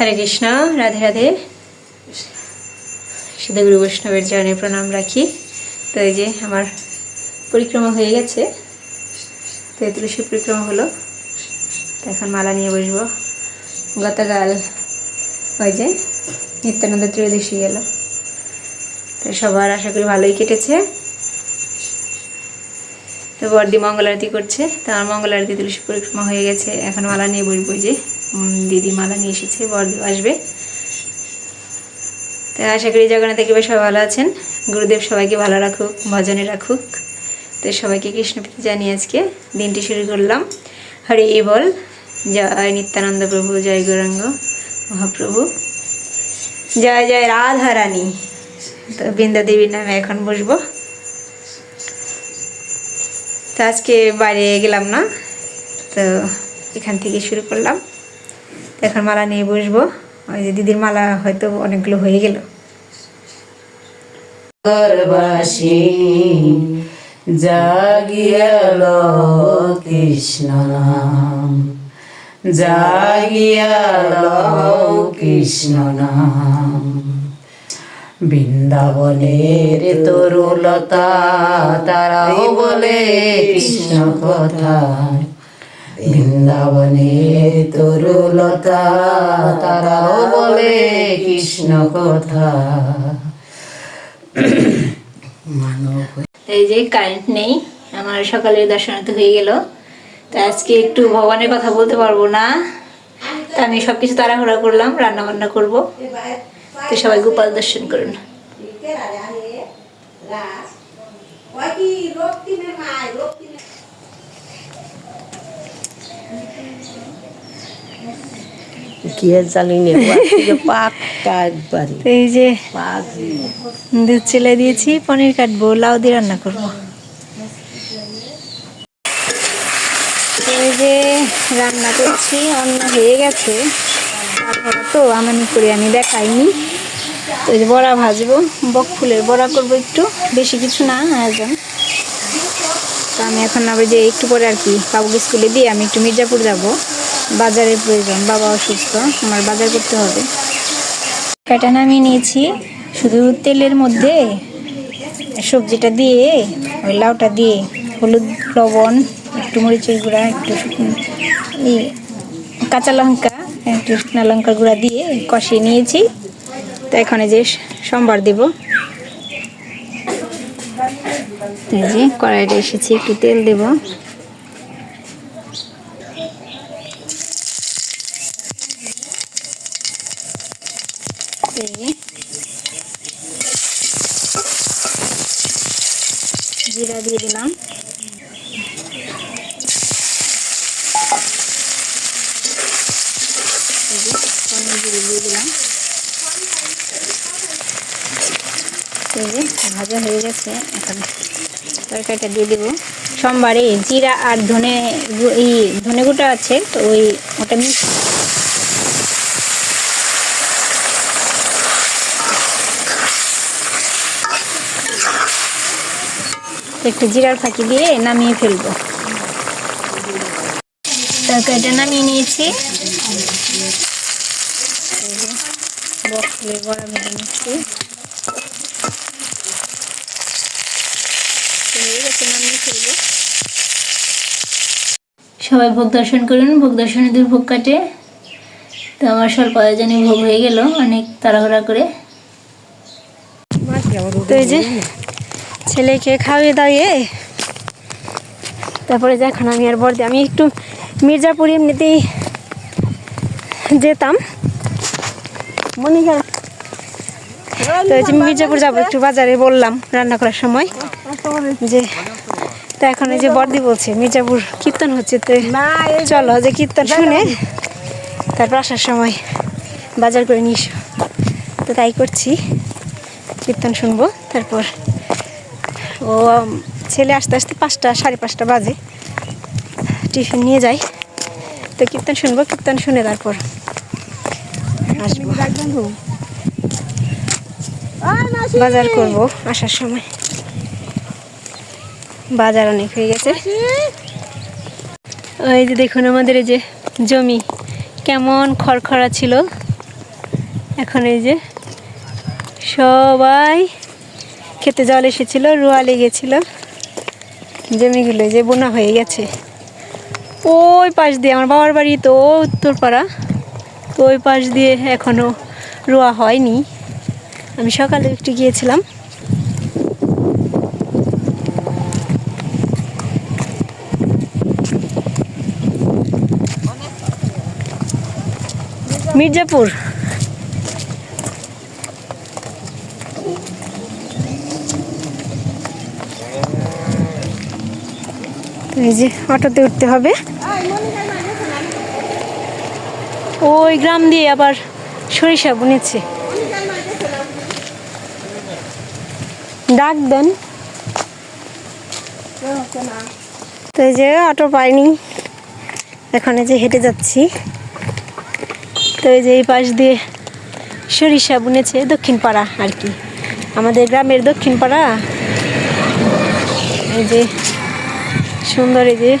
হরে কৃষ্ণ, রাধে রাধে। সিদ্ধ গুরু বৈষ্ণবের চরণে প্রণাম রাখি। তো এই যে আমার পরিক্রমা হয়ে গেছে। তো এই তুলসী পরিক্রমা হলো। তো এখন মালা নিয়ে বসবো। গতকাল ওই যে নিত্যানন্দ ত্রয়োদশী গেল। তো সবার আশা করি ভালোই কেটেছে। তো বর্দি মঙ্গল আরতি করছে। তো আমার মঙ্গল আরতি তুলসী পরিক্রমা হয়ে গেছে। এখন মালা নিয়ে বসবো যে উম, দিদি মালা নিয়ে এসেছে বর্দি আসবে। তো আশা করি জগন্নাথ কৃপা সবাই ভালো আছেন। গুরুদেব সবাইকে ভালো রাখুক ভজনে রাখুক। তো সবাইকে কৃষ্ণপ্রীতি জানিয়ে আজকে দিনটি শুরু করলাম। হরে এই বল জয় নিত্যানন্দ প্রভু জয় গৌরাঙ্গ মহাপ্রভু। জয় জয় রাধা রানী। তো বৃন্দা দেবীর নামে এখন বসবো। তো আজকে বাইরে গেলাম না তো এখান থেকে শুরু করলাম। এখন মালা নিয়ে বসবো। ওই যে দিদির মালা হয়তো অনেকগুলো হয়ে গেল। কৃষ্ণ নাম। কৃষ্ণ নাম। বৃন্দাবনের তরুলতা, তারাও বলে কৃষ্ণ কথা। বৃন্দাবনের তরুলতা তারাও বলে কৃষ্ণ কথা। মানব এই যে কারেন্ট নেই আমার সকালের দর্শনার্থ হয়ে গেল। তো আজকে একটু ভগবানের কথা বলতে পারব না। তো আমি সব কিছু তাড়াহুড়া করলাম রান্না বান্না করব। তো সবাই গোপাল দর্শন করুন। কি একবারে। এই যে দুধ চেলে দিয়েছি পনির কাটবো লাউ দিয়ে রান্না করব। এই যে রান্না করছি অন্ন হয়ে গেছে। তারপরে তো আমানি করে আমি দেখাইনি। তো এই যে বড়া ভাজবো বক ফুলের বড়া করব একটু বেশি কিছু না আয়োজন। তো আমি এখন আবার যে একটু পরে আর কি বাবুকে স্কুলে দিয়ে আমি একটু মির্জাপুর যাব। বাজারের প্রয়োজন, বাবা অসুস্থ, আমার বাজার করতে হবে। কাটা নামিয়ে নিয়েছি, শুধু তেলের মধ্যে সবজিটা দিয়ে, ওই লাউটা দিয়ে, হলুদ, লবণ, একটু মরিচের গুঁড়া, একটু কাঁচা লঙ্কা, একটু শুকনো লঙ্কার গুঁড়া দিয়ে কষিয়ে নিয়েছি। তো এখানে যে সোমবার দেব। এই যে কড়াইটা এসেছি, একটু তেল দেব। জিরা দিয়ে দিলাম। দিয়ে দিলাম। ভাজা হয়ে গেছে, এখন তরকারিটা দিয়ে দেবো। সোমবারে জিরা আর ধনে এই ধনে গুঁটা আছে, তো ওই ওটা মিক্স একটু জিরার ফাঁকি দিয়ে নামিয়ে ফেলব। তরকারিটা নামিয়ে নিয়েছি। বকফুলের বড়া নিচ্ছি তো হয়ে গেছে, নামিয়ে ফেলব। সবাই ভোগ দর্শন করুন, ভোগ দর্শনে দূর ভোগ কাটে। তো আমার স্বল্প আয়োজনে ভোগ হয়ে গেল অনেক তাড়াহুড়া করে। তো এই যে ছেলেকে খাওয়িয়ে দাওয়িয়ে, তারপরে যে এখন আমি আর বর্দি আমি একটু মির্জাপুর এমনিতেই যেতাম। মনিকা, তো মির্জাপুর যাব একটু বাজারে বললাম রান্না করার সময় যে তো এখন এই যে বর্দি বলছে মির্জাপুর কীর্তন হচ্ছে তো। চলো যে কীর্তন শুনে তারপর আসার সময় বাজার করে নিস তো তাই করছি কীর্তন শুনব তারপর ও ছেলে আসতে আসতে পাঁচটা সাড়ে পাঁচটা বাজে। টিফিন নিয়ে যাই। তো কীর্তন শুনব কীর্তন শুনে তারপর আসব। বাজার করব আসার সময়। বাজার অনেক হয়ে গেছে। ওই যে দেখুন আমাদের এই যে জমি, কেমন খড়খড়া ছিল। এখন এই যে সবাই খেতে জল এসেছিল, রোয়া লেগেছিল। জমিগুলো যে বোনা হয়ে গেছে। ওই পাশ দিয়ে, আমার বাবার বাড়ি তো উত্তরপাড়া, তো ওই পাশ দিয়ে এখনও রোয়া হয়নি। আমি সকালে একটু গিয়েছিলাম। মির্জাপুর। এই যে অটোতে উঠতে হবে। ওই গ্রাম দিয়ে আবার সরিষা বুনেছে। ডাক দেন। তো এই যে অটো পাইনি। এখন যে হেঁটে যাচ্ছি। তো এই যে এই পাশ দিয়ে সরিষা বুনেছে দক্ষিণ পাড়া আর কি। আমাদের গ্রামের দক্ষিণ পাড়া এই যে সুন্দর এই যে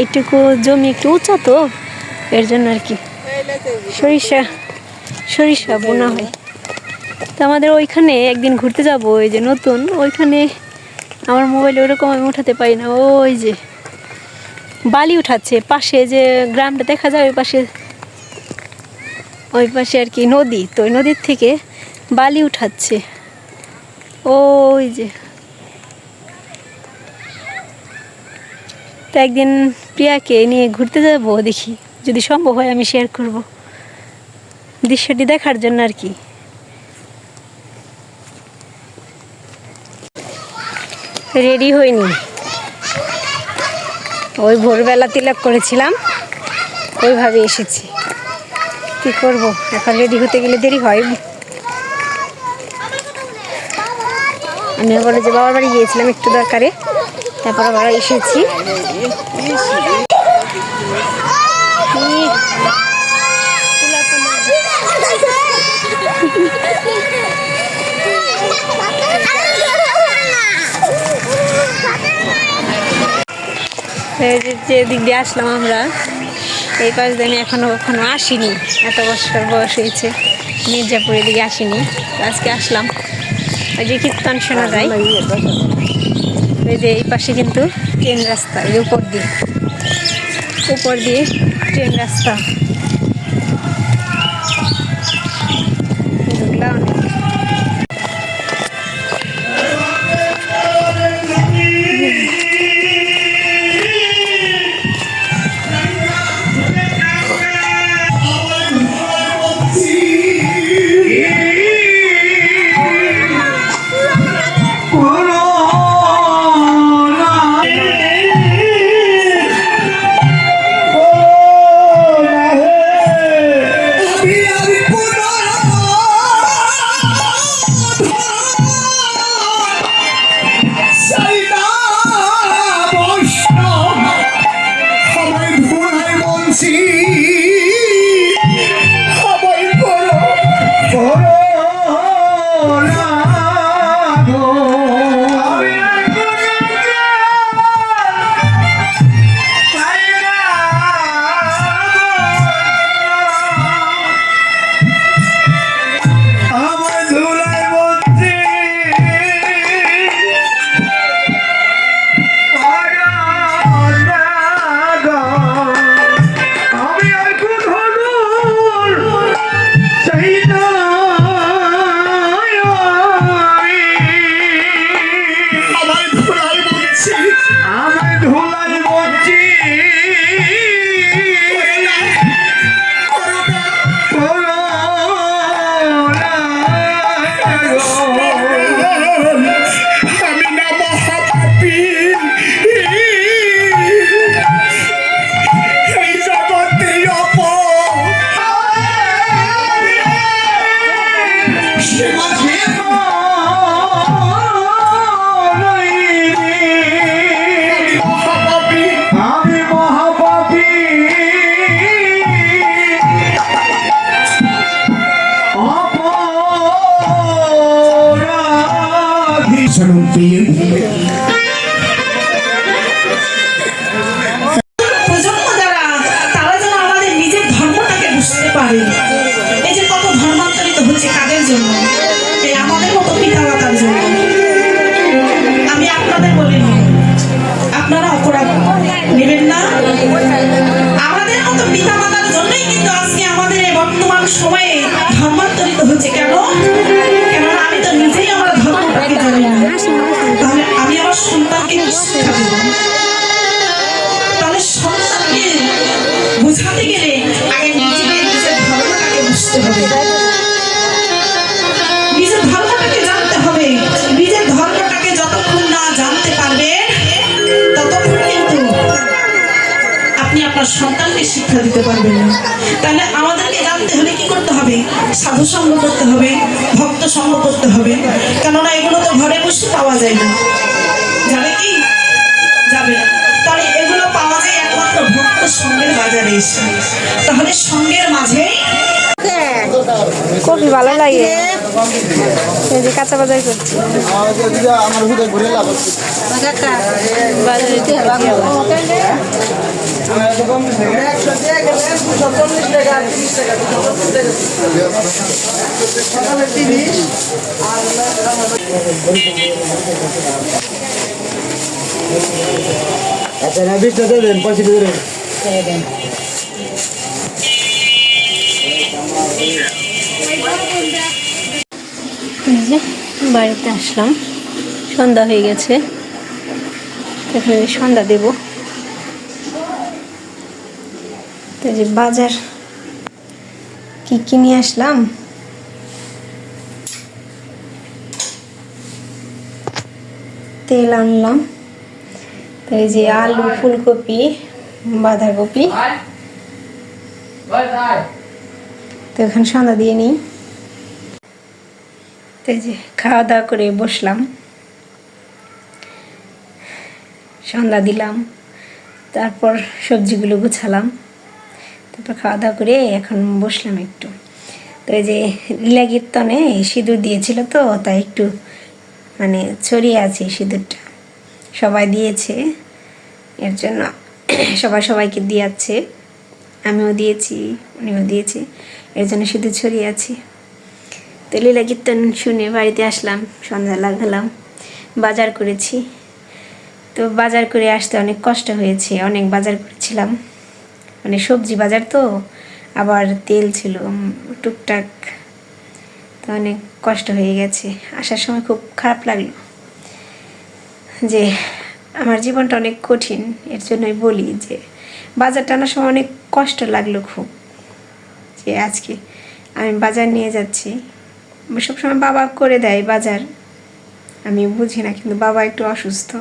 এইটুকু জমি একটু উঁচা তো, এর জন্য আর কি সরিষা সরিষা বোনা হয়। তো আমাদের ওইখানে একদিন ঘুরতে যাব, ওই যে নতুন, ওইখানে আমার মোবাইলে ওরকম আমি উঠাতে পারি না, ওই যে বালি উঠাচ্ছে, পাশে যে গ্রামটা দেখা যায়, ওই পাশে ওই পাশে আর কি নদী, তো ওই নদীর থেকে বালি উঠাচ্ছে। ওই যে। তো একদিন প্রিয়াকে নিয়ে ঘুরতে যাব দেখি, যদি সম্ভব হয় আমি শেয়ার করব। দৃশ্যটি দেখার জন্য আর কি। রেডি হইনি। ওই ভোরবেলা তিলক করেছিলাম ওইভাবে এসেছি। কি করব? এখন রেডি হতে গেলে দেরি হয়। আমি আবার যে বাবার বাড়ি গিয়েছিলাম একটু দরকারে। তারপর আবার এসেছি। কি? এই যে- যে দিক দিয়ে আসলাম আমরা এই পাশ দিয়ে আমি এখনও কখনো আসিনি। এত বছর বয়স হয়েছে। মির্জাপুরের দিকে আসিনি। আজকে আসলাম। ওই যে কীর্তন শোনা যায়। ওই যে এই পাশে কিন্তু ট্রেন রাস্তা, এই উপর দিয়ে। উপর দিয়ে ট্রেন রাস্তা। Absalom পেয়ে প্রজন্ম তারা যেন আমাদের নিজের ধর্মটাকে বুঝতে পারে। এই যে কত ধর্মান্তরিত হচ্ছে জন্য? আমাদের আমি আপনাদের বলি না। আপনারা অপরাধ নেবেন না। আমাদের জন্যই কিন্তু আজকে আমাদের বর্তমান সময়ে ধর্মান্তরিত হচ্ছে। কেন? কেন আমি তো নিজেই আমার ধর্ম ধর্মটাকে জানি না। তাহলে আমি আমার সন্তানকে শিক্ষা দেব। তাহলে সন্তানকে বোঝাতে গেলে আগে নিজেকে নিজের ধর্মটাকে বুঝতে হবে। আপনি আপনার সন্তানকে শিক্ষা দিতে পারবেন না। তাহলে আমাদেরকে জানতে হলে কি করতে হবে? সাধু সঙ্গ করতে হবে ভক্ত সঙ্গ করতে হবে। কেননা এগুলো তো ঘরে বসে পাওয়া যায় না। যাবে কি? যাবে না। তাহলে এগুলো পাওয়া যায় একমাত্র ভক্ত সঙ্গের বাজারে এসে। তাহলে সঙ্গের মাঝে কফি ভালো লাগে। এই যে কাঁচা বাজার করছি। আমার হুদে ঘুরে লাভ বাজারে না বিশটা পয়সা দিয়ে দেন বাড়িতে আসলাম। সন্ধ্যা হয়ে গেছে। এখন সন্ধ্যা দেব। তো যে বাজার, কি কিনে আসলাম? তেল আনলাম। তো এই যে আলু, ফুলকপি, বাঁধাকপি। তো এখন সন্ধ্যা দিয়ে নিই। তো যে খাওয়া দাওয়া করে বসলাম। সন্ধ্যা দিলাম। তারপর সবজিগুলো গুছালাম। তারপর খাওয়া দাওয়া করে এখন বসলাম একটু। তো এই যে লীলা কীর্তনে সিঁদুর দিয়েছিল তো, তাই একটু মানে ছড়িয়ে আছে সিঁদুরটা। সবাই দিয়েছে, এর জন্য সবাই সবাইকে দিয়াচ্ছে। আমিও দিয়েছি, উনিও দিয়েছি, এর জন্য সিঁদুর ছড়িয়ে আছি। তো লীলা কীর্তন শুনে বাড়িতে আসলাম, সন্ধ্যা লাগালাম, বাজার করেছি। তো বাজার করে আসতে অনেক কষ্ট হয়েছে, অনেক বাজার করেছিলাম। মানে সবজি বাজার তো, আবার তেল ছিল টুকটাক। তো অনেক কষ্ট হয়ে গেছে। আসার সময় খুব খারাপ লাগল যে, আমার জীবনটা অনেক কঠিন। এর জন্যই বলি যে, বাজার টানার সময় অনেক কষ্ট লাগল খুব। যে আজকে আমি বাজার নিয়ে যাচ্ছি। সবসময় বাবা করে দেয় বাজার। আমি বুঝি না, কিন্তু বাবা একটু অসুস্থ।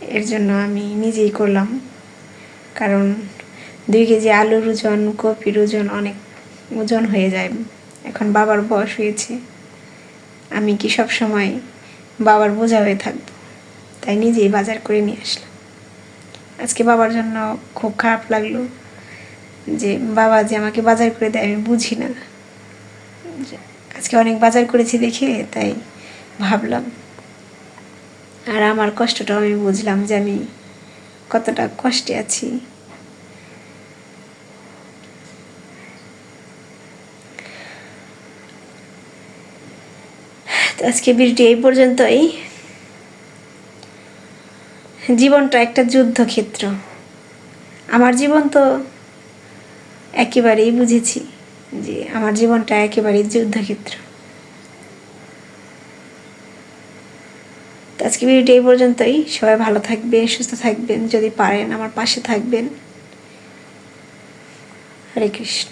এর জন্য আমি নিজেই করলাম। কারণ দুই কেজি আলুর ওজন, কপির ওজন অনেক ওজন হয়ে যায়। এখন বাবার বয়স হয়েছে। আমি কি সব সময় বাবার বোঝা হয়ে থাকব? তাই নিজেই বাজার করে নিয়ে আসলাম। আজকে বাবার জন্য খুব খারাপ লাগল যে, বাবা যে আমাকে বাজার করে দেয় আমি বুঝি না। আজকে অনেক বাজার করেছি দেখে, তাই ভাবলাম। আর আমার কষ্টটাও আমি বুঝলাম যে আমি কতটা কষ্টে আছি তো আজকে ভিডিওটি এই পর্যন্তই। জীবনটা একটা যুদ্ধক্ষেত্র। আমার জীবন তো একেবারেই বুঝেছি যে আমার জীবনটা একেবারেই যুদ্ধক্ষেত্র। তো আজকে ভিডিওটি এই পর্যন্তই। সবাই ভালো থাকবেন, সুস্থ থাকবেন, যদি পারেন আমার পাশে থাকবেন। হরে কৃষ্ণ।